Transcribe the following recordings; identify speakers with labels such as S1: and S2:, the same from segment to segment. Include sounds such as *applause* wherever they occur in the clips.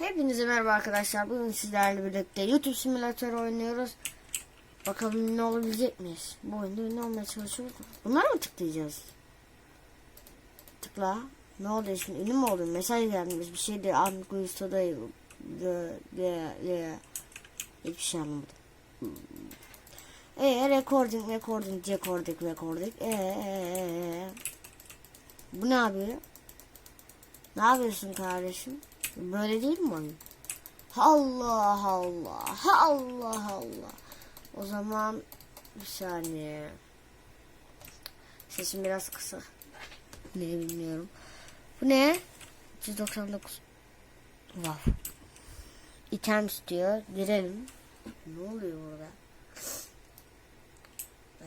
S1: Hepinize merhaba arkadaşlar. Bugün sizlerle birlikte YouTube simülatörü oynuyoruz. Bakalım ünlü olabilecek miyiz? Bu oyunda ünlü olmaya çalışıyoruz. Bunlara mı tıklayacağız? Tıkla. Ne oluyor şimdi? Ünlü mü oluyor? Mesaj gelmiş. Bir şey de Angusto'da de de de hiçbir şey anlamadım. Eee recording recording recording recording eee bu ne yapıyor? Ne yapıyorsun kardeşim? Böyle değil mi oyun? Allah Allah. Allah Allah. O zaman bir saniye. Sesim biraz kısa. Ne bilmiyorum. Bu ne? 399. Wow. İtem istiyor. Girelim. Ne oluyor burada? Ee,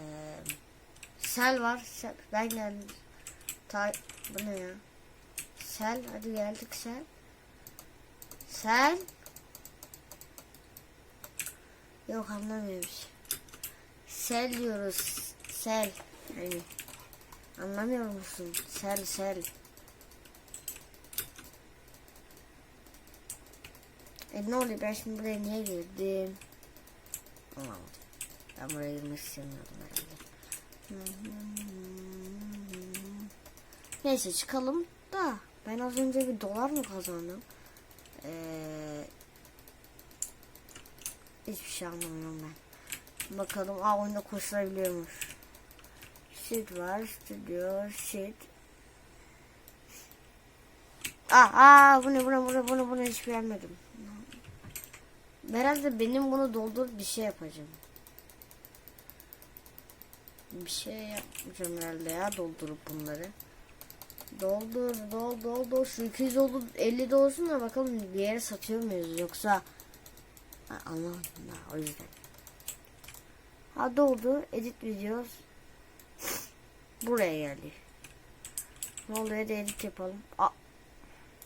S1: sel var. Sel. Ben geldim. Ta bu ne ya? Sel. Hadi geldik sel. Sel. Yok anlamıyorum. Sel diyoruz. Sel. Yani anlamıyor musun? Sel sel. E ne oluyor ben şimdi buraya niye girdim? Anlamadım. Ben buraya girmek istemiyordum herhalde. Neyse çıkalım da ben az önce bir dolar mı kazandım? Ee, hiçbir şey anlamıyorum ben. Bakalım. Aa oyunda koşulabiliyormuş. Shit var. Studio. Shit. Aa, aa bu ne bu ne bu ne bu ne bu ne hiç beğenmedim. Herhalde benim bunu doldurup bir şey yapacağım. Bir şey yapacağım herhalde ya doldurup bunları. Doldur, dol, dol, dol. Şu 200 oldu, 50 de olsun da bakalım bir yere satıyor muyuz yoksa ha, anlamadım da o yüzden. Ha doldu, edit videos. Buraya geldi. Ne oldu hadi edit yapalım. Aa.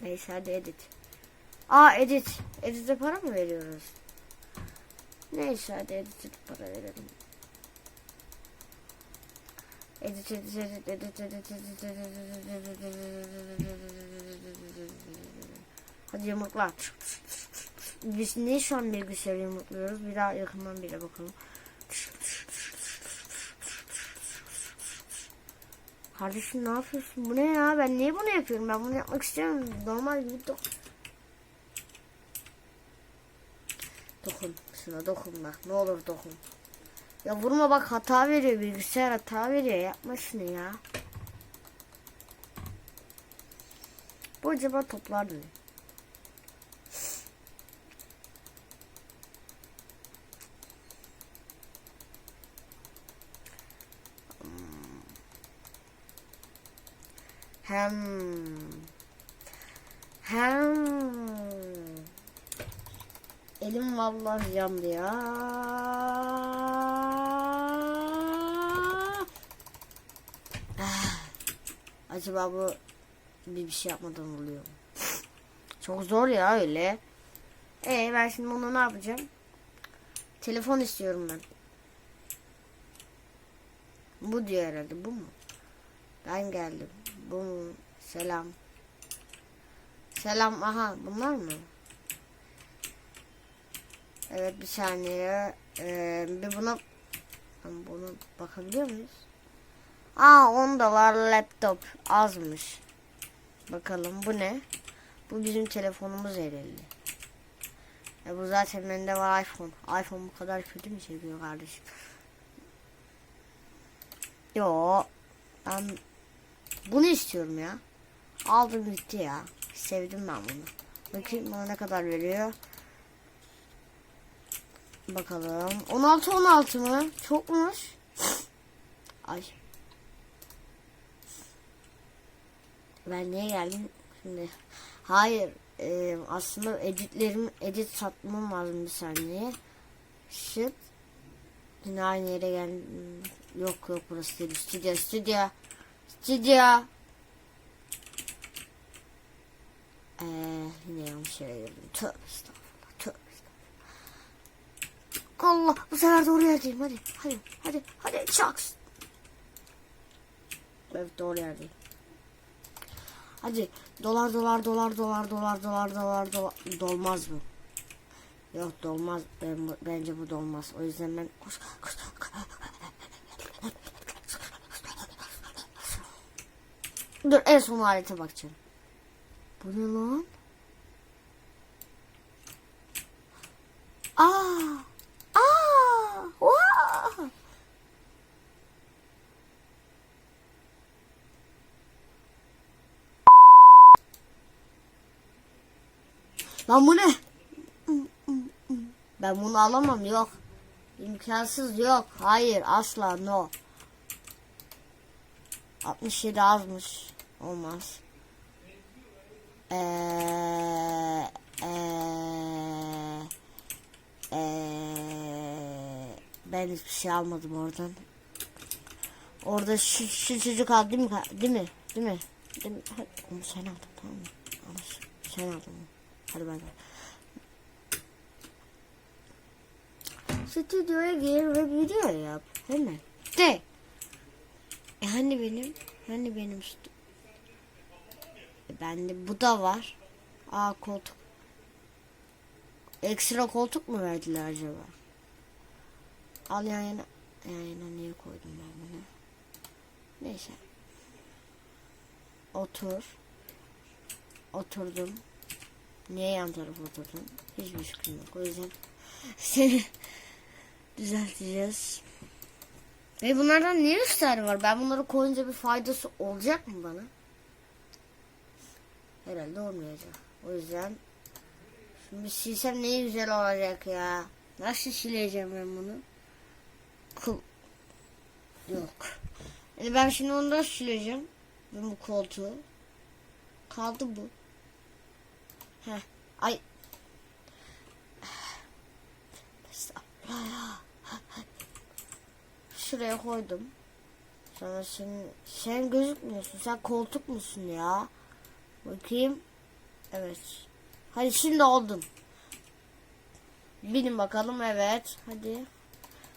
S1: Neyse hadi edit. Aa edit. Edit'e para mı veriyoruz? Neyse hadi edit'e para verelim. Edit edit edit edit edit edit Hadi yumrukla. Biz niye şu an bilgisayarı yumrukluyoruz? Bir daha yakından bile bakalım. Kardeşim ne yapıyorsun? Bu ne ya? Ben niye bunu yapıyorum? Ben bunu yapmak istemiyorum. Normal gibi dok. Dokun. Şuna dokun bak. Ne olur dokun. Ya vurma bak hata veriyor bilgisayar hata veriyor yapma şunu ya. Bu acaba toplar mı? Hem hem elim vallahi yandı ya. Acaba bu bir, bir şey yapmadan oluyor mu? Çok zor ya öyle. E ben şimdi bunu ne yapacağım? Telefon istiyorum ben. Bu diyor herhalde bu mu? Ben geldim. Bu mu? Selam. Selam aha bunlar mı? Evet bir saniye. Ee, bir buna bunu bakabiliyor muyuz? Aa 10 dolar laptop azmış. Bakalım bu ne? Bu bizim telefonumuz herhalde. E bu zaten bende var iPhone. iPhone bu kadar kötü mü çekiyor kardeşim? Yo. Ben bunu istiyorum ya. Aldım gitti ya. Sevdim ben bunu. Bakayım bana ne kadar veriyor. Bakalım. 16 16 mı? Çokmuş. Ay. Ben niye geldim şimdi? Hayır. E, aslında editlerim edit satmam lazım bir saniye. Shit. Yine aynı yere geldim. Yok yok burası değil. Stüdyo stüdyo. Stüdyo. Ee, yine yanlış yere girdim. Tövbe estağfurullah. Tövbe estağfurullah. Allah bu sefer doğru yerdeyim. Hadi hadi hadi hadi çaks. Evet doğru yerdeyim. Hadi dolar dolar dolar dolar dolar dolar dolar dolar dolmaz mı? Yok dolmaz. Ben, bence bu dolmaz. O yüzden ben koş. koş. Dur en son alete bakacağım. Bu ne lan? Aa! Aa! Vaa! Lan bu ne? Ben bunu alamam yok. İmkansız yok. Hayır asla no. 67 azmış. Olmaz. Eee eee eee ben hiçbir şey almadım oradan. Orada şu, şu çocuk aldı değil mi? Değil mi? Değil mi? Değil mi? Onu sen aldın tamam mı? Onu sen aldın. onu. Hadi bay bay. Stüdyoya gir ve video yap. Hemen. De. E hani benim? Hani benim stü- E bende bu da var. Aa koltuk. Ekstra koltuk mu verdiler acaba? Al yan yana. Yan yana niye koydum ben bunu? Neyse. Otur. Oturdum. Niye yan tarafa oturdum? Hiçbir fikrim yok. O yüzden *laughs* seni düzelteceğiz. Ve bunlardan niye tane var? Ben bunları koyunca bir faydası olacak mı bana? Herhalde olmayacak. O yüzden şimdi silsem ne güzel olacak ya. Nasıl sileceğim ben bunu? Kul. Yok. Yani ben şimdi onu da sileceğim. Ben bu koltuğu. Kaldı bu. Heh. Ay. Şuraya koydum. Sonra sen, sen gözükmüyorsun. Sen koltuk musun ya? Bakayım. Evet. Hadi şimdi oldun. Binin bakalım evet. Hadi.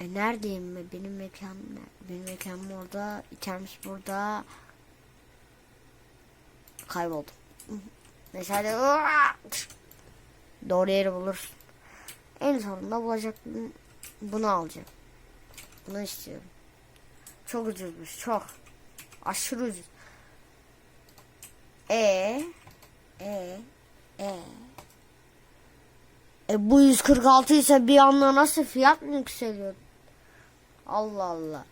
S1: e neredeyim ben? Benim mekanım ne? Benim mekanım orada. İçermiş burada. Kayboldum. Neyse. Doğru yeri bulursun. En sonunda bulacak. Bunu alacağım. Bunu istiyorum. Çok ucuzmuş. Çok. Aşırı ucuz. E e e e bu 146 ise bir anda nasıl fiyat mı yükseliyor? Allah Allah.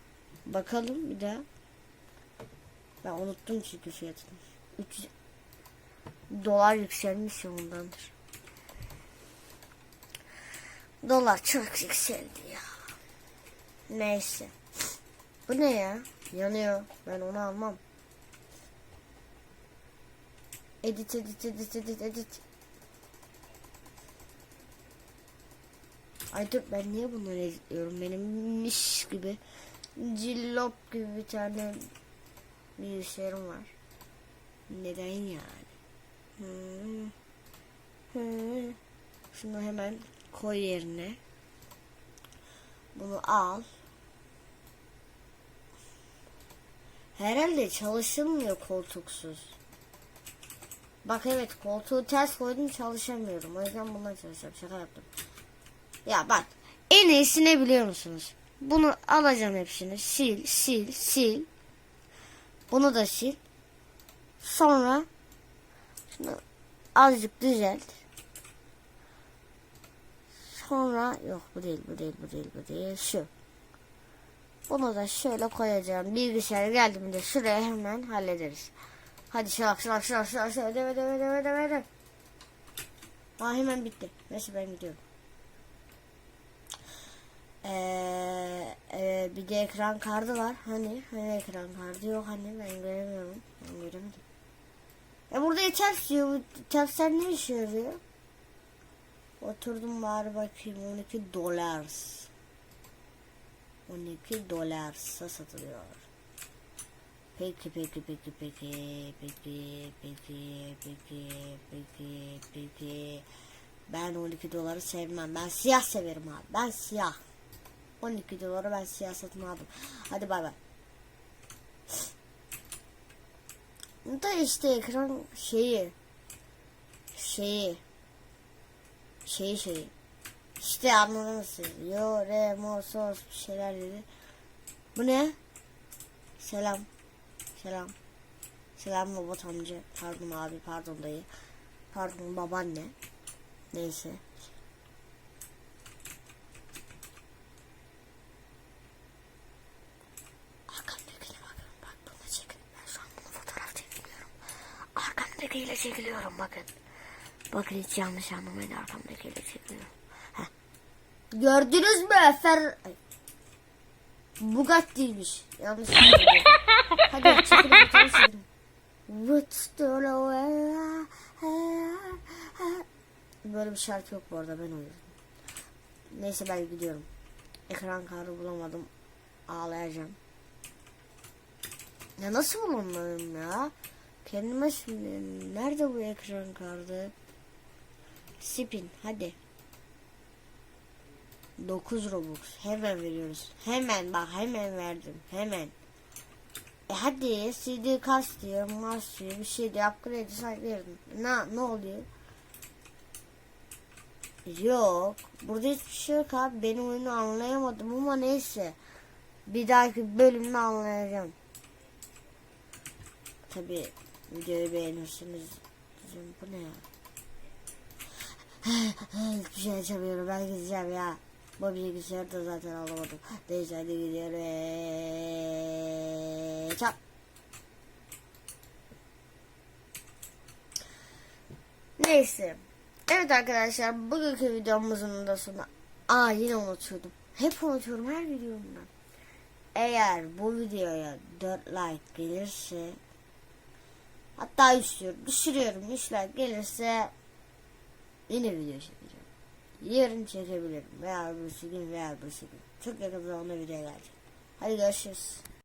S1: Bakalım bir daha. Ben unuttum çünkü fiyatını. 300 dolar yükselmiş ondandır. Dolar çok yükseldi ya. Neyse. Bu ne ya? Yanıyor. Ben onu almam. Edit edit edit edit edit. Ay ben niye bunları editliyorum? Benim miş gibi cillop gibi bir tane bilgisayarım var. Neden yani? Hmm. Şunu hemen koy yerine. Bunu al. Herhalde çalışılmıyor koltuksuz. Bak evet koltuğu ters koydum çalışamıyorum. O yüzden bundan çalışacağım. Şaka yaptım. Ya bak en iyisi ne biliyor musunuz? Bunu alacağım hepsini. Sil, sil, sil. Bunu da sil. Sonra azıcık düzelt. Sonra yok bu değil, bu değil, bu değil, bu değil. Şu. Bunu da şöyle koyacağım. Bilgisayar geldiğinde şuraya hemen hallederiz. Hadi şalak şalak şalak şalak şalak deve deve deve deve deve. Aa hemen bitti. Neyse ben gidiyorum. Ee, e, bir de ekran kartı var. Hani hani ekran kartı yok hani ben göremiyorum. Ben göremedim. E burada ters diyor. Bu tersler ne işe yarıyor? Oturdum bari bakayım 12 dolar. 12 dolar satılıyor. Peki peki peki peki peki peki peki peki peki ben 12 doları sevmem. Ben siyah severim abi. Ben siyah. 12 doları ben siyah satın aldım. Hadi bay bay. Da işte ekran şeyi şeyi şeyi şeyi işte anladınız siz. Yo, re, mo, sos bir şeyler dedi. Bu ne? Selam. Selam. Selam robot amca. Pardon abi, pardon dayı. Pardon babaanne. Neyse. Arkamdakine bakın. Bak bunu çekin. Ben şu an bunu fotoğraf çekiliyorum. Arkamdakiyle çekiliyorum bakın. Bakın hiç yanlış anlamayın arkamdakiyle çekiliyorum. Heh. Gördünüz mü Efer? Ay. Bugatti'ymiş. Yanlış. Hadi fotoğraf çekin. What's the Böyle bir şarkı yok bu arada ben uydurdum. Neyse ben gidiyorum. Ekran kartı bulamadım. Ağlayacağım. Ya nasıl bulamadım ya? Kendime şimdi nerede bu ekran kartı? Spin hadi. 9 Robux hemen veriyoruz. Hemen bak hemen verdim. Hemen. E hadi CD kas diyor, mas diyor, bir şey diyor, upgrade saklayalım. Ne, ne oluyor? Yok. Burada hiçbir şey yok abi. Benim oyunu anlayamadım ama neyse. Bir dahaki bölümde anlayacağım. Tabi videoyu beğenirsiniz. Diyeceğim, Bu ne ya? *laughs* Hiçbir şey açamıyorum. Ben gideceğim ya. Bu bilgisayarı da zaten alamadım. Neyse hadi gidiyorum. Çap. Neyse. Evet arkadaşlar bugünkü videomuzun da sonu. Aa yine unutuyordum. Hep unutuyorum her videomda. Eğer bu videoya 4 like gelirse hatta düşürüyorum, düşürüyorum 3 like gelirse yine video çekeceğim. Yarın çekebilirim veya bir gün veya bir gün. Çok yakın zamanda video gelecek. Hadi görüşürüz.